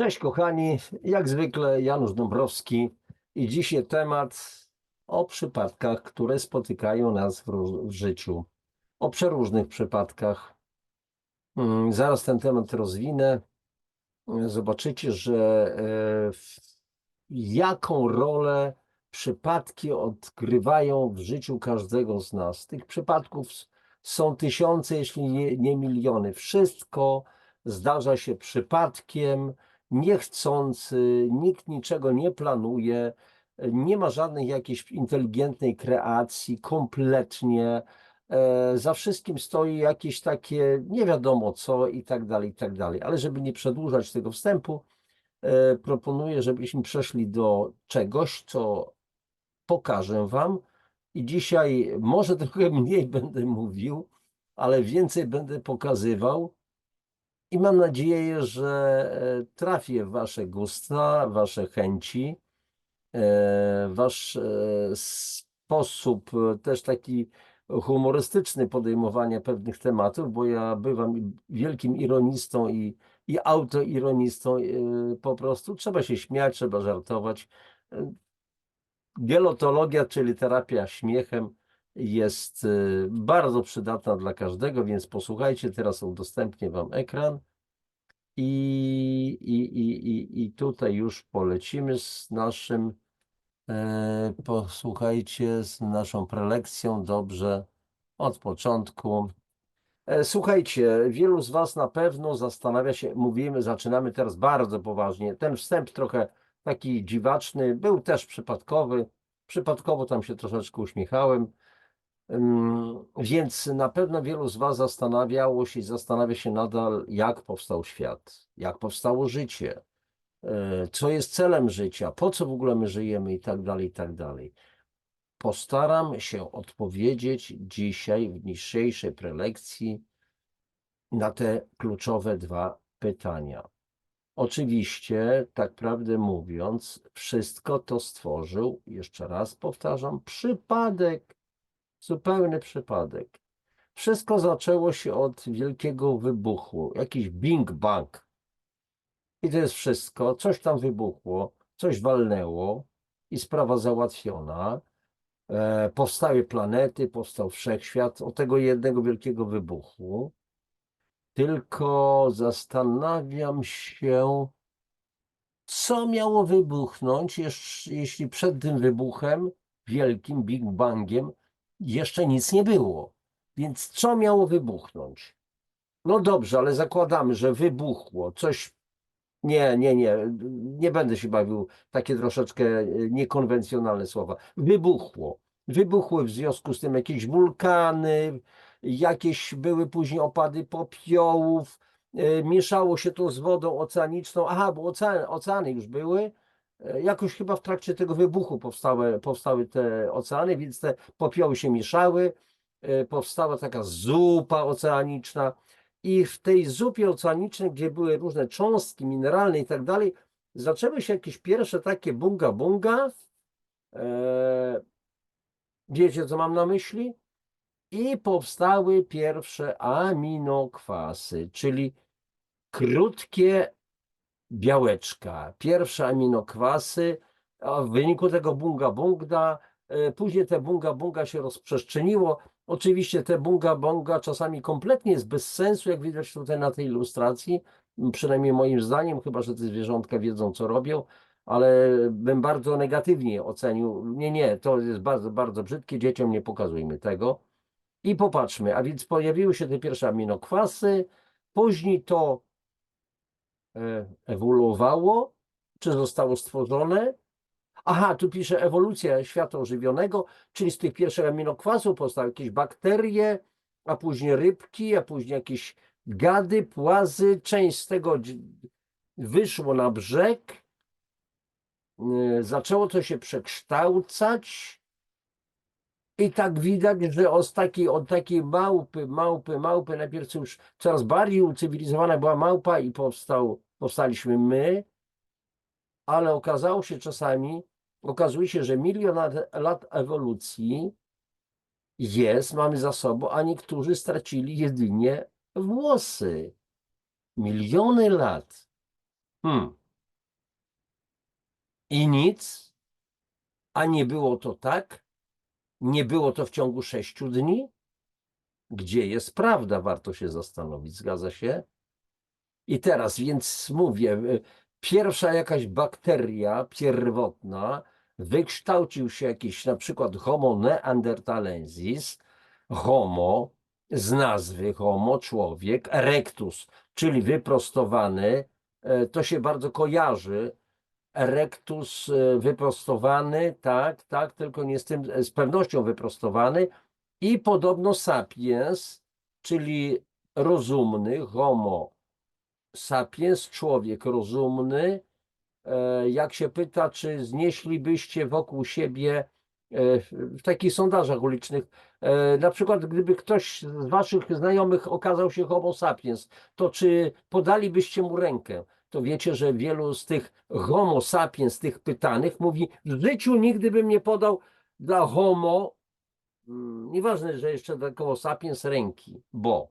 Cześć kochani, jak zwykle Janusz Dąbrowski i dzisiaj temat o przypadkach, które spotykają nas w, w życiu. O przeróżnych przypadkach. Mm, Zaraz ten temat rozwinę. Zobaczycie, że e, jaką rolę przypadki odgrywają w życiu każdego z nas. Tych przypadków są tysiące, jeśli nie, nie miliony. Wszystko zdarza się przypadkiem niechcący, nikt niczego nie planuje, nie ma żadnej jakiejś inteligentnej kreacji, kompletnie. E, Za wszystkim stoi jakieś takie nie wiadomo co i tak dalej, i tak dalej. Ale żeby nie przedłużać tego wstępu, e, proponuję, żebyśmy przeszli do czegoś, co pokażę Wam. I dzisiaj może trochę mniej będę mówił, ale więcej będę pokazywał. I mam nadzieję, że e, trafię w Wasze gusta, Wasze chęci, e, Wasz e, sposób też taki humorystyczny podejmowania pewnych tematów, bo ja bywam wielkim ironistą i, i autoironistą. Po prostu trzeba się śmiać, trzeba żartować. Gelotologia, czyli terapia śmiechem, jest e, bardzo przydatna dla każdego, więc posłuchajcie, teraz udostępnię Wam ekran. I, i, i, i, I tutaj już polecimy z naszym, e, posłuchajcie, z naszą prelekcją dobrze od początku. E, Słuchajcie, wielu z Was na pewno zastanawia się, mówimy, zaczynamy teraz bardzo poważnie. Ten wstęp trochę taki dziwaczny, był też przypadkowy. Przypadkowo tam się troszeczkę uśmiechałem. Więc na pewno wielu z Was zastanawiało się i zastanawia się nadal, jak powstał świat, jak powstało życie, e, co jest celem życia, po co w ogóle my żyjemy i tak dalej, i tak dalej. Postaram się odpowiedzieć dzisiaj w dzisiejszej prelekcji na te kluczowe dwa pytania. Oczywiście, tak prawdę mówiąc, wszystko to stworzył, jeszcze raz powtarzam, przypadek. Zupełny przypadek. Wszystko zaczęło się od wielkiego wybuchu, jakiś Bing Bang. I to jest wszystko. Coś tam wybuchło, coś walnęło i sprawa załatwiona. E, powstały planety, powstał wszechświat od tego jednego wielkiego wybuchu. Tylko zastanawiam się, co miało wybuchnąć, jeśli przed tym wybuchem, wielkim Big Bangiem, jeszcze nic nie było. Więc co miało wybuchnąć? No dobrze, ale zakładamy, że wybuchło coś. Nie, nie, nie, nie będę się bawił takie troszeczkę e, niekonwencjonalne słowa. Wybuchło. Wybuchły w związku z tym jakieś wulkany, jakieś były później opady popiołów, e, mieszało się to z wodą oceaniczną. Aha, bo oceany, oceany już były. E, Jakoś chyba w trakcie tego wybuchu powstały, powstały te oceany, więc te popioły się mieszały. e, Powstała taka zupa oceaniczna. I w tej zupie oceanicznej, gdzie były różne cząstki mineralne i tak dalej, zaczęły się jakieś pierwsze takie bunga bunga. E, wiecie, co mam na myśli? I powstały pierwsze aminokwasy, czyli krótkie białeczka, pierwsze aminokwasy, a w wyniku tego bunga bunga, e, później te bunga bunga się rozprzestrzeniło. Oczywiście te bunga bunga czasami kompletnie jest bez sensu, jak widać tutaj na tej ilustracji, przynajmniej moim zdaniem, chyba że te zwierzątka wiedzą co robią, ale bym bardzo negatywnie ocenił. Nie, nie, to jest bardzo, bardzo brzydkie, dzieciom nie pokazujmy tego. I popatrzmy, a więc pojawiły się te pierwsze aminokwasy, później to ewoluowało, czy zostało stworzone. Aha, tu pisze ewolucja świata ożywionego, czyli z tych pierwszych aminokwasów powstały jakieś bakterie, a później rybki, a później jakieś gady, płazy. Część z tego wyszło na brzeg, e, zaczęło to się przekształcać. I tak widać, że od takiej, od takiej małpy, małpy, małpy, najpierw już coraz bardziej ucywilizowana była małpa i powstał, powstaliśmy my, ale okazało się czasami, okazuje się, że milion lat, ewolucji jest, mamy za sobą, a niektórzy stracili jedynie włosy. Miliony lat. Hmm. I nic, a nie było to tak, nie było to w ciągu sześciu dni. Gdzie jest prawda, warto się zastanowić, zgadza się? I teraz, więc mówię, y, pierwsza jakaś bakteria pierwotna, wykształcił się jakiś na przykład Homo neanderthalensis, Homo z nazwy Homo, człowiek, erectus, czyli wyprostowany, e, to się bardzo kojarzy. Erectus e, wyprostowany, tak, tak, tylko nie z tym, z pewnością wyprostowany i podobno sapiens, czyli rozumny, Homo sapiens, człowiek rozumny, e, jak się pyta, czy znieślibyście wokół siebie e, w takich sondażach ulicznych, e, na przykład gdyby ktoś z waszych znajomych okazał się homo sapiens, to czy podalibyście mu rękę? To wiecie, że wielu z tych homo sapiens, tych pytanych mówi, w życiu nigdy bym nie podał dla homo, mm, nieważne, że jeszcze dla homo sapiens ręki, bo.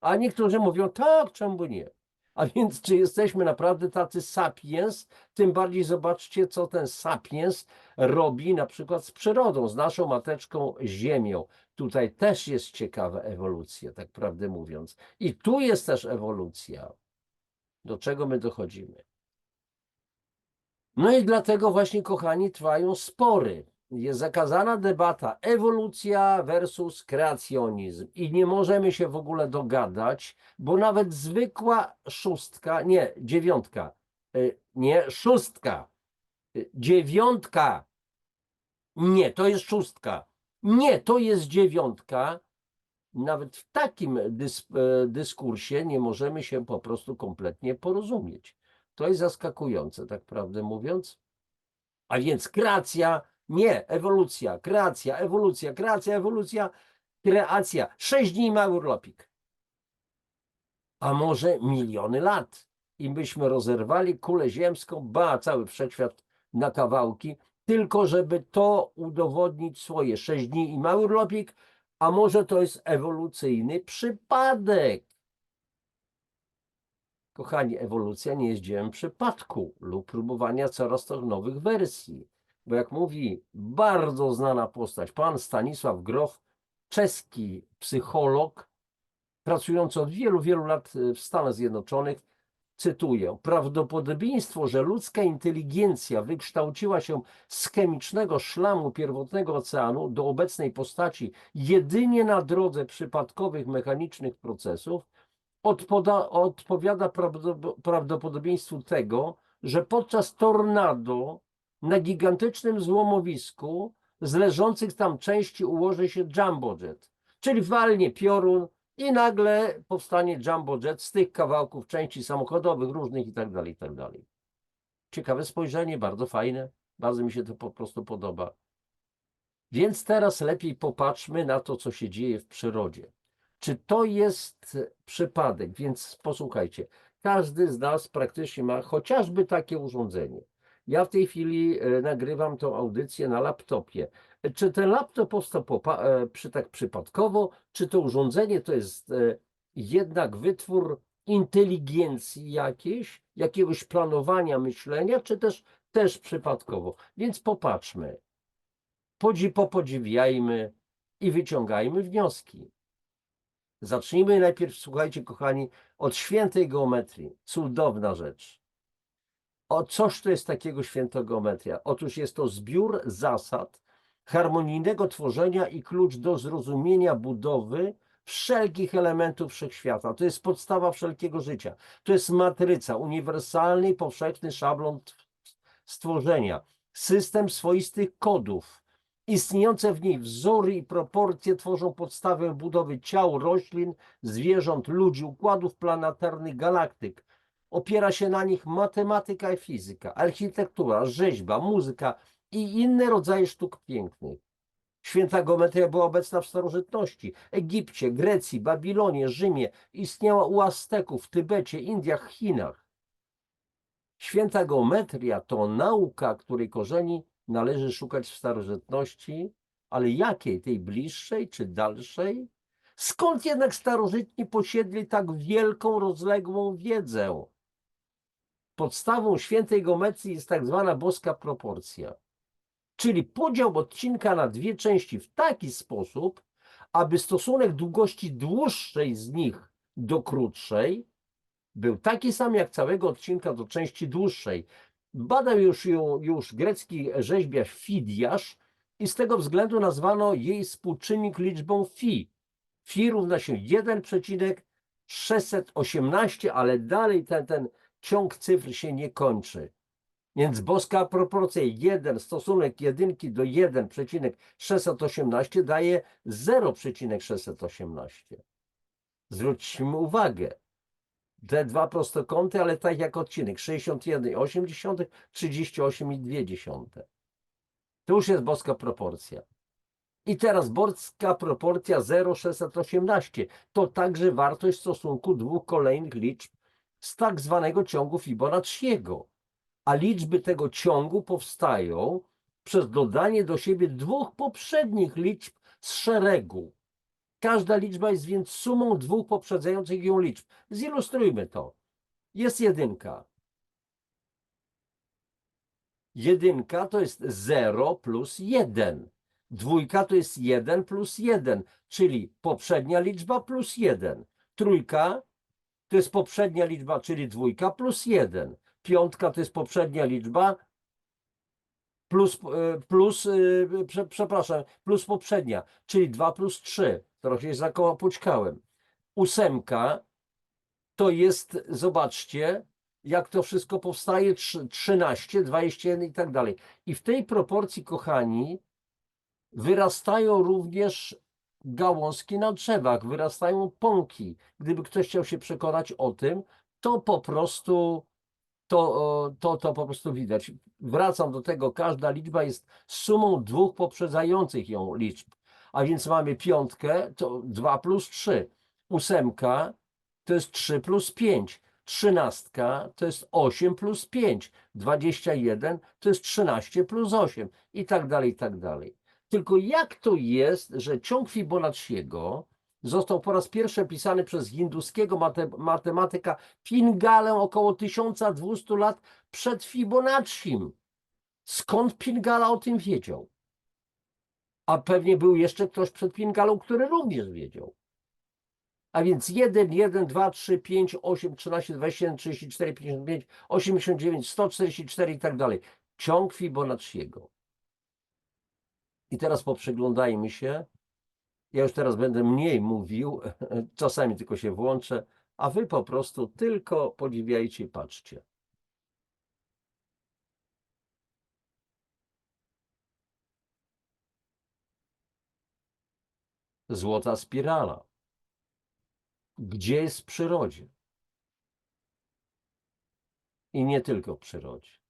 A niektórzy mówią, tak, czemu nie? A więc czy jesteśmy naprawdę tacy sapiens? Tym bardziej zobaczcie, co ten sapiens robi na przykład z przyrodą, z naszą mateczką Ziemią. Tutaj też jest ciekawa ewolucja, tak prawdę mówiąc. I tu jest też ewolucja. Do czego my dochodzimy? No i dlatego właśnie, kochani, trwają spory. Jest zakazana debata ewolucja versus kreacjonizm. I nie możemy się w ogóle dogadać, bo nawet zwykła szóstka, nie, dziewiątka, y, nie, szóstka, y, dziewiątka, nie, to jest szóstka, nie, to jest dziewiątka. Nawet w takim e, dyskursie nie możemy się po prostu kompletnie porozumieć. To jest zaskakujące, tak prawdę mówiąc. A więc kreacja, nie, ewolucja, kreacja, ewolucja, kreacja, ewolucja, kreacja. Sześć dni mały urlopik. A może miliony lat. I byśmy rozerwali kulę ziemską, ba, cały wszechświat na kawałki, tylko żeby to udowodnić swoje sześć dni i mały urlopik, a może to jest ewolucyjny przypadek. Kochani, ewolucja nie jest dziełem przypadku lub próbowania coraz to nowych wersji. Bo jak mówi bardzo znana postać, pan Stanisław Grof, czeski psycholog, pracujący od wielu, wielu lat w Stanach Zjednoczonych, cytuję, prawdopodobieństwo, że ludzka inteligencja wykształciła się z chemicznego szlamu pierwotnego oceanu do obecnej postaci jedynie na drodze przypadkowych mechanicznych procesów, odpoda, odpowiada prawdopo- prawdopodobieństwu tego, że podczas tornado na gigantycznym złomowisku z leżących tam części ułoży się jumbo jet, czyli walnie piorun i nagle powstanie jumbo jet z tych kawałków części samochodowych różnych tak i tak dalej. Ciekawe spojrzenie, bardzo fajne, bardzo mi się to po prostu podoba. Więc teraz lepiej popatrzmy na to, co się dzieje w przyrodzie. Czy to jest przypadek? Więc posłuchajcie, każdy z nas praktycznie ma chociażby takie urządzenie. Ja w tej chwili e, nagrywam tą audycję na laptopie. Czy ten laptop powstał e, przy, tak przypadkowo, czy to urządzenie to jest e, jednak wytwór inteligencji jakiejś, jakiegoś planowania myślenia, czy też, też przypadkowo? Więc popatrzmy, podzi- popodziwiajmy i wyciągajmy wnioski. Zacznijmy najpierw, słuchajcie, kochani, od świętej geometrii. Cudowna rzecz. O coż to jest takiego święta geometria? Otóż jest to zbiór zasad harmonijnego tworzenia i klucz do zrozumienia budowy wszelkich elementów wszechświata. To jest podstawa wszelkiego życia. To jest matryca, uniwersalny i powszechny szablon stworzenia, system swoistych kodów. Istniejące w niej wzory i proporcje tworzą podstawę budowy ciał, roślin, zwierząt, ludzi, układów planetarnych, galaktyk. Opiera się na nich matematyka i fizyka, architektura, rzeźba, muzyka i inne rodzaje sztuk pięknych. Święta geometria była obecna w starożytności, Egipcie, Grecji, Babilonie, Rzymie, istniała u Azteków, Tybecie, Indiach, Chinach. Święta geometria to nauka, której korzeni należy szukać w starożytności, ale jakiej? Tej bliższej czy dalszej? Skąd jednak starożytni posiedli tak wielką, rozległą wiedzę? Podstawą świętej geometrii jest tak zwana boska proporcja, czyli podział odcinka na dwie części w taki sposób, aby stosunek długości dłuższej z nich do krótszej był taki sam jak całego odcinka do części dłuższej. Badał już ją już grecki rzeźbiarz Fidiasz i z tego względu nazwano jej współczynnik liczbą phi. Phi równa się 1,618, ale dalej ten, ten ciąg cyfr się nie kończy. Więc boska proporcja 1, stosunek jedynki do 1,618 daje 0,618. Zwróćmy uwagę, te dwa prostokąty, ale tak jak odcinek 61,8, 38,2. To już jest boska proporcja. I teraz boska proporcja 0,618 to także wartość stosunku dwóch kolejnych liczb z tak zwanego ciągu Fibonacciego. A liczby tego ciągu powstają przez dodanie do siebie dwóch poprzednich liczb z szeregu. Każda liczba jest więc sumą dwóch poprzedzających ją liczb. Zilustrujmy to. Jest jedynka. Jedynka to jest 0 plus 1. Dwójka to jest 1 plus 1, czyli poprzednia liczba plus 1. Trójka to jest poprzednia liczba, czyli dwójka plus 1. Piątka to jest poprzednia liczba plus, e, plus e, prze, przepraszam, plus poprzednia, czyli 2 plus 3. Trochę się zakołapućkałem. Ósemka to jest, zobaczcie, jak to wszystko powstaje, trz- 13, 21 i tak dalej. I w tej proporcji, kochani, wyrastają również gałązki na drzewach, wyrastają pąki. Gdyby ktoś chciał się przekonać o tym, to po prostu to, to, to po prostu widać. Wracam do tego, każda liczba jest sumą dwóch poprzedzających ją liczb. A więc mamy piątkę, to 2 plus 3. Ósemka to jest 3 plus 5. Trzynastka to jest 8 plus 5. 21 to jest 13 plus 8 i tak dalej, i tak dalej. Tylko jak to jest, że ciąg Fibonacciego został po raz pierwszy opisany przez hinduskiego mate, matematyka Pingalę około 1200 lat przed Fibonacim? Skąd Pingala o tym wiedział? A pewnie był jeszcze ktoś przed Pingalą, który również wiedział. A więc 1, 1, 2, 3, 5, 8, 13, 21, 34, 55, 89, 144 i tak dalej. Ciąg Fibonacciego. I teraz poprzyglądajmy się. Ja już teraz będę mniej mówił, czasami tylko się włączę, a wy po prostu tylko podziwiajcie i patrzcie. Złota spirala. Gdzie jest w przyrodzie? I nie tylko w przyrodzie.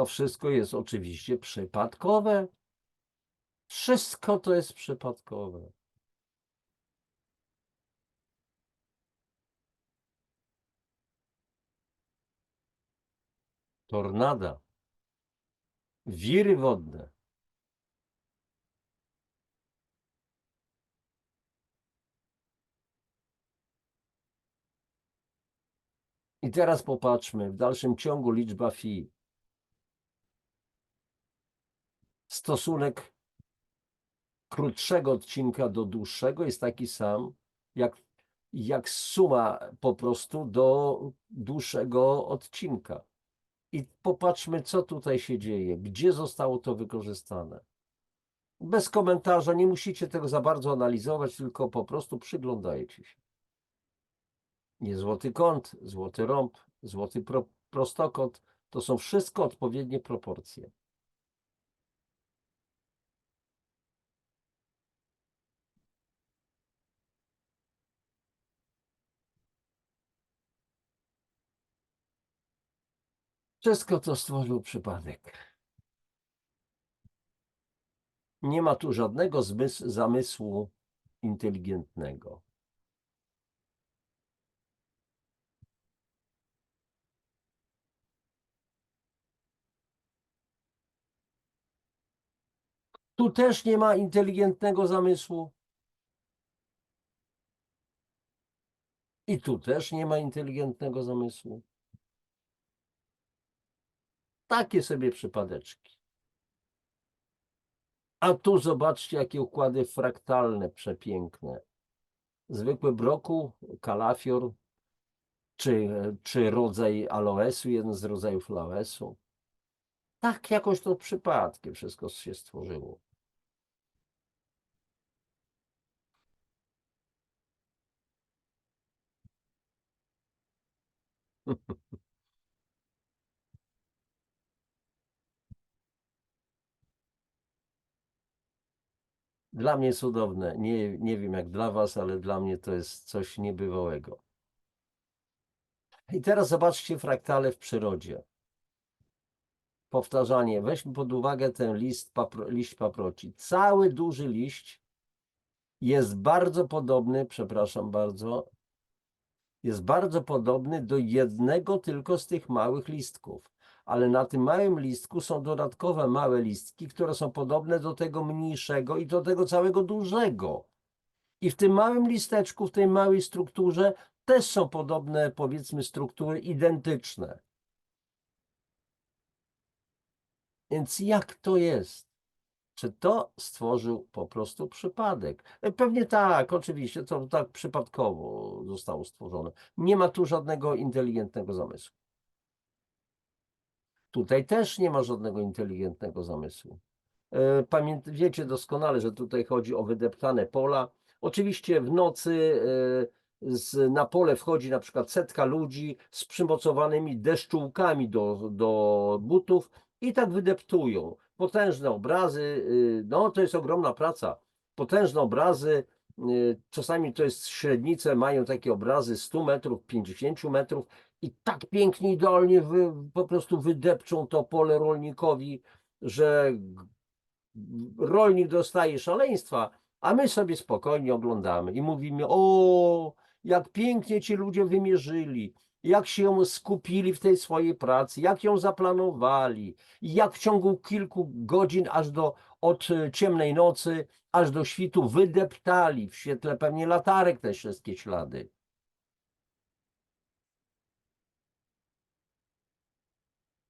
To wszystko jest oczywiście przypadkowe. Wszystko to jest przypadkowe. Tornada, wiry wodne. I teraz popatrzmy w dalszym ciągu liczba fi. Stosunek krótszego odcinka do dłuższego jest taki sam, jak, jak suma po prostu do dłuższego odcinka. I popatrzmy, co tutaj się dzieje, gdzie zostało to wykorzystane. Bez komentarza, nie musicie tego za bardzo analizować, tylko po prostu przyglądajcie się. Nie złoty kąt, złoty rąb, złoty pro, prostokąt, to są wszystko odpowiednie proporcje. Wszystko to stworzył przypadek. Nie ma tu żadnego zamysłu inteligentnego. Tu też nie ma inteligentnego zamysłu. I tu też nie ma inteligentnego zamysłu. Takie sobie przypadeczki. A tu zobaczcie, jakie układy fraktalne, przepiękne. Zwykły brokuł, kalafior, czy, czy rodzaj aloesu, jeden z rodzajów aloesu. Tak jakoś to przypadkiem wszystko się stworzyło. Dla mnie cudowne. Nie, nie wiem jak dla Was, ale dla mnie to jest coś niebywałego. I teraz zobaczcie fraktale w przyrodzie. Powtarzanie. Weźmy pod uwagę ten list, papro, liść paproci. Cały duży liść jest bardzo podobny, przepraszam bardzo, jest bardzo podobny do jednego tylko z tych małych listków. Ale na tym małym listku są dodatkowe małe listki, które są podobne do tego mniejszego i do tego całego dużego. I w tym małym listeczku, w tej małej strukturze też są podobne, powiedzmy, struktury identyczne. Więc jak to jest? Czy to stworzył po prostu przypadek? E, Pewnie tak, oczywiście, to tak przypadkowo zostało stworzone. Nie ma tu żadnego inteligentnego zamysłu. Tutaj też nie ma żadnego inteligentnego zamysłu. E, Pamięt, wiecie doskonale, że tutaj chodzi o wydeptane pola. Oczywiście w nocy e, z, na pole wchodzi na przykład setka ludzi z przymocowanymi deszczułkami do, do butów i tak wydeptują. Potężne obrazy, y, no to jest ogromna praca. Potężne obrazy, y, czasami to jest średnice, mają takie obrazy 100 metrów, 50 metrów i tak pięknie, idealnie wy, po prostu wydepczą to pole rolnikowi, że rolnik dostaje szaleństwa, a my sobie spokojnie oglądamy i mówimy: O, jak pięknie ci ludzie wymierzyli, jak się skupili w tej swojej pracy, jak ją zaplanowali, jak w ciągu kilku godzin, aż do od e, ciemnej nocy, aż do świtu wydeptali w świetle pewnie latarek te wszystkie ślady.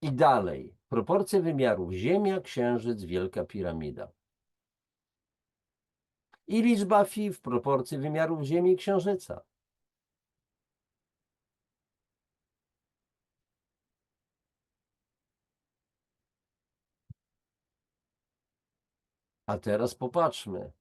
I dalej. Proporcje wymiarów Ziemia, Księżyc, Wielka Piramida. I liczba fi w proporcji wymiarów Ziemi i Księżyca. A teraz popatrzmy.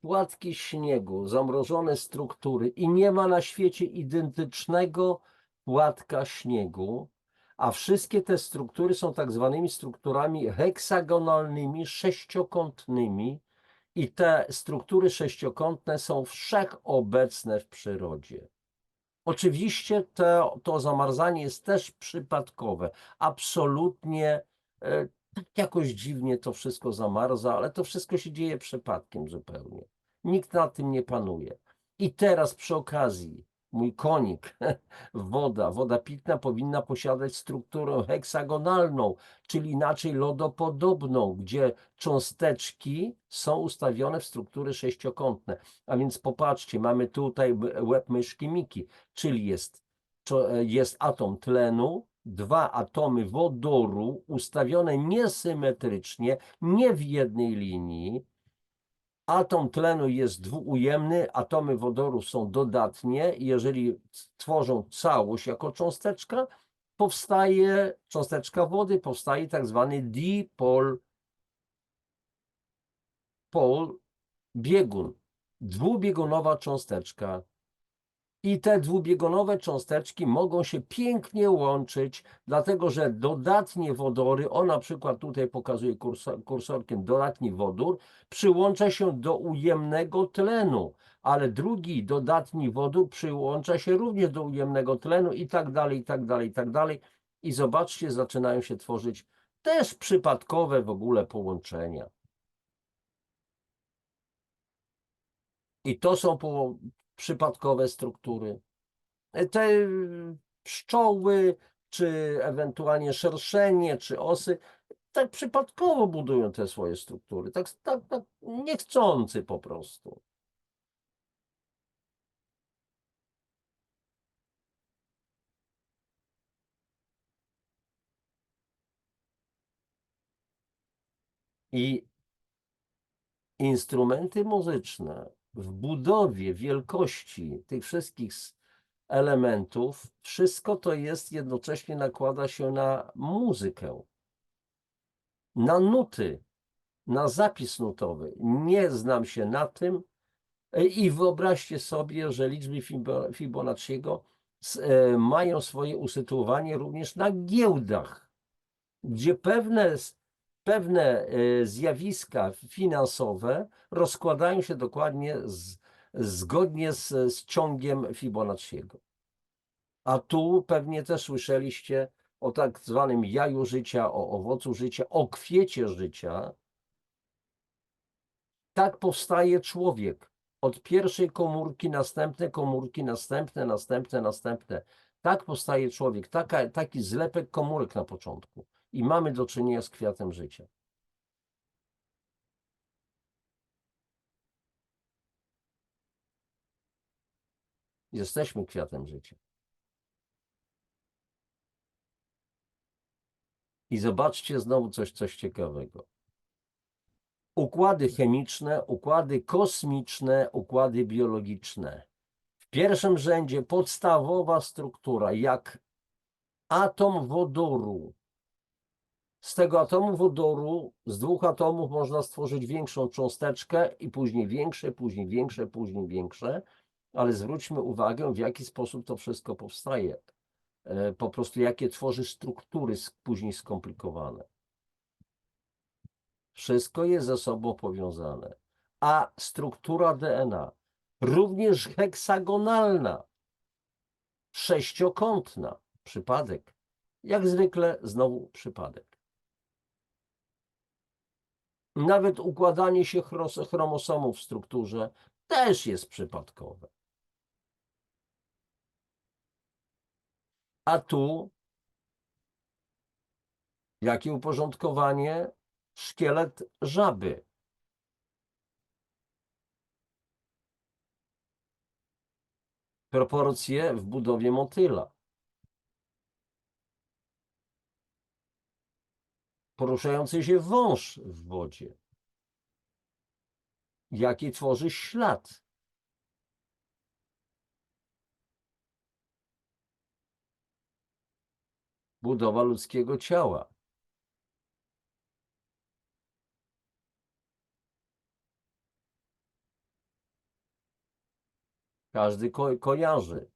Płatki śniegu, zamrożone struktury i nie ma na świecie identycznego płatka śniegu, a wszystkie te struktury są tak zwanymi strukturami heksagonalnymi, sześciokątnymi i te struktury sześciokątne są wszechobecne w przyrodzie. Oczywiście to, to zamarzanie jest też przypadkowe. Absolutnie e, tak jakoś dziwnie to wszystko zamarza, ale to wszystko się dzieje przypadkiem zupełnie. Nikt nad tym nie panuje. I teraz przy okazji, mój konik, woda, woda pitna powinna posiadać strukturę heksagonalną, czyli inaczej lodopodobną, gdzie cząsteczki są ustawione w struktury sześciokątne. A więc popatrzcie, mamy tutaj łeb myszki Miki, czyli jest, jest atom tlenu, dwa atomy wodoru ustawione niesymetrycznie, nie w jednej linii. Atom tlenu jest dwuujemny, atomy wodoru są dodatnie jeżeli tworzą całość jako cząsteczka, powstaje cząsteczka wody, powstaje tak zwany dipol, pol, biegun, dwubiegunowa cząsteczka. I te dwubiegunowe cząsteczki mogą się pięknie łączyć, dlatego że dodatnie wodory, o na przykład tutaj pokazuje kursor, kursorkiem dodatni wodór, przyłącza się do ujemnego tlenu, ale drugi dodatni wodór przyłącza się również do ujemnego tlenu i tak dalej, i tak dalej, i tak dalej. I zobaczcie, zaczynają się tworzyć też przypadkowe w ogóle połączenia. I to są przypadkowe struktury. E, Te y, pszczoły, czy ewentualnie szerszenie, czy osy, tak przypadkowo budują te swoje struktury, tak, tak, tak niechcący po prostu. I instrumenty muzyczne w budowie wielkości tych wszystkich elementów, wszystko to jest jednocześnie nakłada się na muzykę, na nuty, na zapis nutowy. Nie znam się na tym i wyobraźcie sobie, że liczby Fibo- Fibonacciego e, mają swoje usytuowanie również na giełdach, gdzie pewne pewne e, zjawiska finansowe rozkładają się dokładnie z, zgodnie z, z ciągiem Fibonacciego. A tu pewnie też słyszeliście o tak zwanym jaju życia, o owocu życia, o kwiecie życia. Tak powstaje człowiek. Od pierwszej komórki, następne komórki, następne, następne, następne. Tak powstaje człowiek. Taka, taki zlepek komórek na początku. I mamy do czynienia z kwiatem życia. Jesteśmy kwiatem życia. I zobaczcie znowu coś, coś ciekawego. Układy chemiczne, układy kosmiczne, układy biologiczne. W pierwszym rzędzie podstawowa struktura, jak atom wodoru. Z tego atomu wodoru, z dwóch atomów można stworzyć większą cząsteczkę i później większe, później większe, później większe, ale zwróćmy uwagę, w jaki sposób to wszystko powstaje. E, Po prostu jakie tworzy struktury później skomplikowane. Wszystko jest ze sobą powiązane. A struktura DNA również heksagonalna, sześciokątna. Przypadek. Jak zwykle znowu przypadek. Nawet układanie się chromosomów w strukturze też jest przypadkowe. A tu jakie uporządkowanie? Szkielet żaby. Proporcje w budowie motyla. Poruszający się wąż w wodzie. Jaki tworzy ślad. Budowa ludzkiego ciała. Każdy ko kojarzy.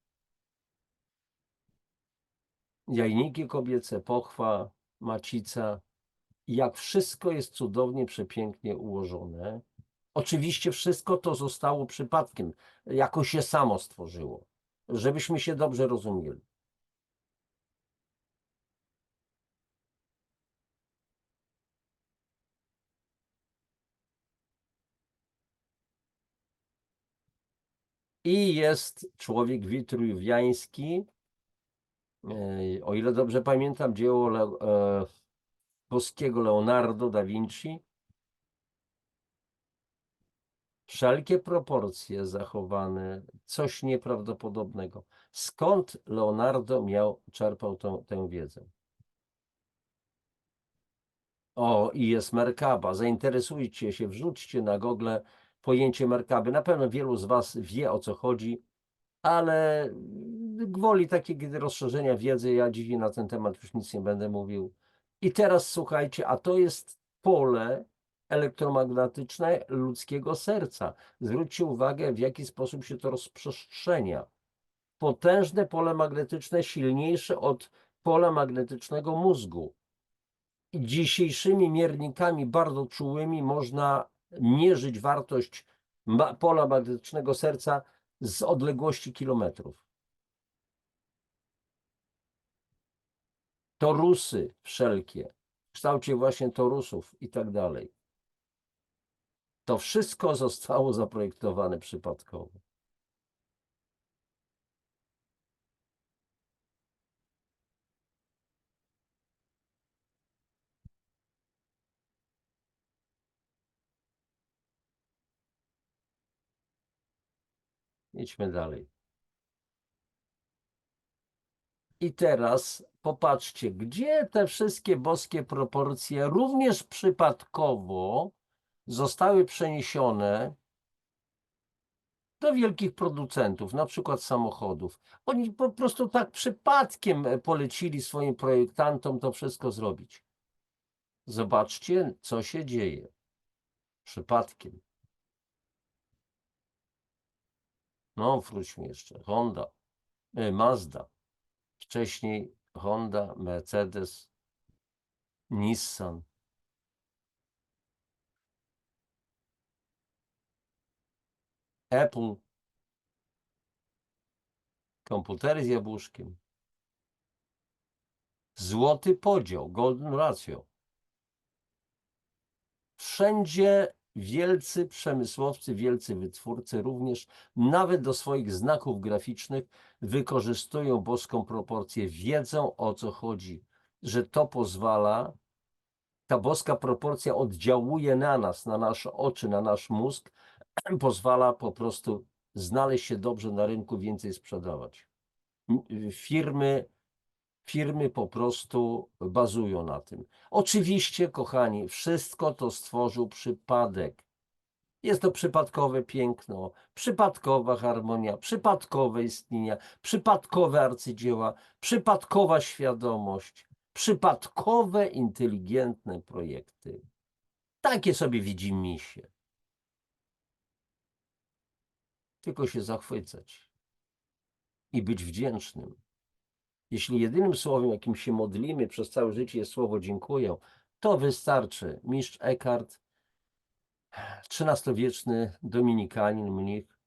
Jajniki kobiece, pochwa, macica. Jak wszystko jest cudownie, przepięknie ułożone. Oczywiście wszystko to zostało przypadkiem, jako się samo stworzyło, żebyśmy się dobrze rozumieli. I jest człowiek witruwiański, o ile dobrze pamiętam, dzieło e, boskiego Leonardo da Vinci. Wszelkie proporcje zachowane, coś nieprawdopodobnego. Skąd Leonardo miał, czerpał tą, tę wiedzę? O, i jest Merkaba. Zainteresujcie się, wrzućcie na Google pojęcie Merkaby. Na pewno wielu z Was wie o co chodzi, ale gwoli takiego rozszerzenia wiedzy, ja dzisiaj na ten temat już nic nie będę mówił. I teraz słuchajcie, a to jest pole elektromagnetyczne ludzkiego serca. Zwróćcie uwagę, w jaki sposób się to rozprzestrzenia. Potężne pole magnetyczne, silniejsze od pola magnetycznego mózgu. Dzisiejszymi miernikami bardzo czułymi można mierzyć wartość pola magnetycznego serca z odległości kilometrów. torusy wszelkie w kształcie właśnie torusów i tak dalej. To wszystko zostało zaprojektowane przypadkowo. Idźmy dalej. I teraz popatrzcie, gdzie te wszystkie boskie proporcje również przypadkowo zostały przeniesione do wielkich producentów, na przykład samochodów. Oni po prostu tak przypadkiem e, polecili swoim projektantom to wszystko zrobić. Zobaczcie, co się dzieje. Przypadkiem. No, wróćmy jeszcze. Honda, e, Mazda. Wcześniej Honda, Mercedes, Nissan. Apple. Komputery z jabłuszkiem. Złoty podział, golden ratio. Wszędzie wielcy przemysłowcy, wielcy wytwórcy również nawet do swoich znaków graficznych wykorzystują boską proporcję, wiedzą o co chodzi, że to pozwala, ta boska proporcja oddziałuje na nas, na nasze oczy, na nasz mózg, pozwala po prostu znaleźć się dobrze na rynku, więcej sprzedawać. M- Firmy, firmy po prostu bazują na tym. Oczywiście, kochani, wszystko to stworzył przypadek. Jest to przypadkowe piękno, przypadkowa harmonia, przypadkowe istnienia, przypadkowe arcydzieła, przypadkowa świadomość, przypadkowe, inteligentne projekty. Takie sobie widzimy się. Tylko się zachwycać i być wdzięcznym. Jeśli jedynym słowem, jakim się modlimy przez całe życie jest słowo dziękuję, to wystarczy. Mistrz Eckhart, XIII-wieczny dominikanin, mnich,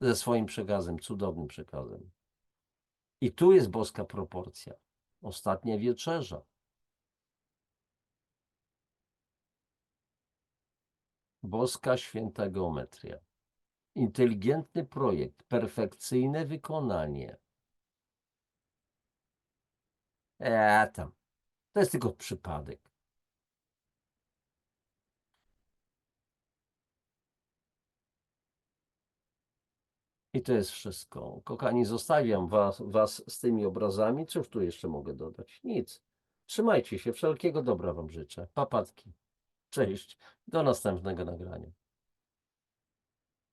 ze swoim przekazem, cudownym przekazem. I tu jest boska proporcja. Ostatnia wieczerza. Boska święta geometria. Inteligentny projekt, perfekcyjne wykonanie. Eee, tam. To jest tylko przypadek. I to jest wszystko. Kochani, zostawiam was, was z tymi obrazami. Cóż tu jeszcze mogę dodać? Nic. Trzymajcie się. Wszelkiego dobra wam życzę. Papatki. Cześć. Do następnego nagrania.